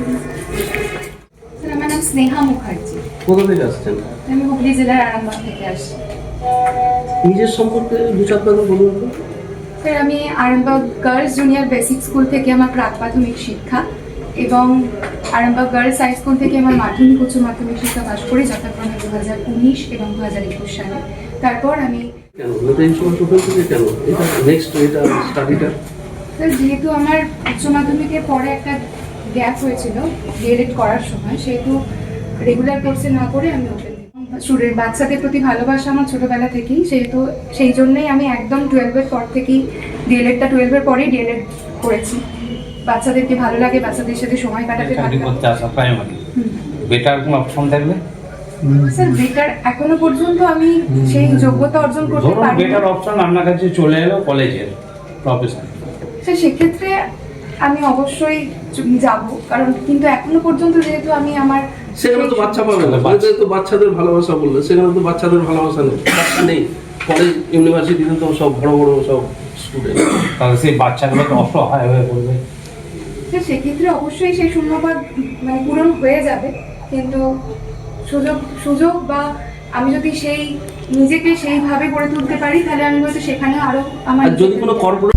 Sir আমার নাম স্নেহা মুখার্জি কোথা থেকে আসছেন? আমি হুগলি জেলার আরামবাগ থেকে আসছি। নিজের সম্পর্কে দু চার কথা বলুন স্যার আমি Arambagh girls junior basic school থেকে আমার প্রাক প্রাথমিক শিক্ষা এবং আরামবাগ গার্লস হাই স্কুল থেকে আমার মাধ্যমিক উচ্চ মাধ্যমিক শিক্ষা পাশ করি যথাক্রমে দু হাজার উনিশ এবং দু হাজার একুশ সালে। তারপর আমি কেন? এটা এই সময় টোটাল থেকে কেন? এটা নেক্সট এটা স্টাডিটা স্যার যেহেতু আমার উচ্চ মাধ্যমিকের পরে একটা গ্যাপ হয়েছিল ডিএলএড করার সময়। সেহেতু রেগুলার কোর্সে না করে আমি ওপেন স্টুডেন্ট বাচ্চাদের প্রতি ভালোবাসা আমার ছোটোবেলা থেকেই সেহেতু সেই জন্যই আমি একদম টুয়েলভের পর থেকেই ডিএলএডটা টুয়েলভের পরেই ডিএলএড করেছি। বাচ্চাদেরকে ভালো লাগে বাচ্চাদের সাথে সময় কাটাতে ভালো লাগে। বেটার কোনো অপশন থাকলে স্যার বেটার এখনও পর্যন্ত আমি সেই যোগ্যতা অর্জন করতে পারি বেটার অপশন আপনার কাছে চলে এলো কলেজের প্রফেশন স্যার সেক্ষেত্রে আমি অবশ্যই যাব কারণ কিন্তু এখনও পর্যন্ত যেহেতু আমি আমার সেখানে তো বাচ্চা পাবে না। বাচ্চা। বাচ্চা তো বাচ্চাদের ভালোবাসা বললে সেখানে তো বাচ্চাদের ভালোবাসা নেই বাচ্চা নেই। কলেজ ইউনিভার্সিটিতে তো সব বড় বড় সব স্টুডেন্ট তাহলে সেই বাচ্চাগুলো তো অসহায় হয়ে পড়বে। তো সেক্ষেত্রে অবশ্যই সেই শূন্যপদ মানে পূরণ হয়ে যাবে কিন্তু সুযোগ সুযোগ বা আমি যদি সেই নিজেকে সেইভাবে গড়ে তুলতে পারি তাহলে আমি হয়তো সেখানে আরও আমার যদি কোনো কর্পোরেট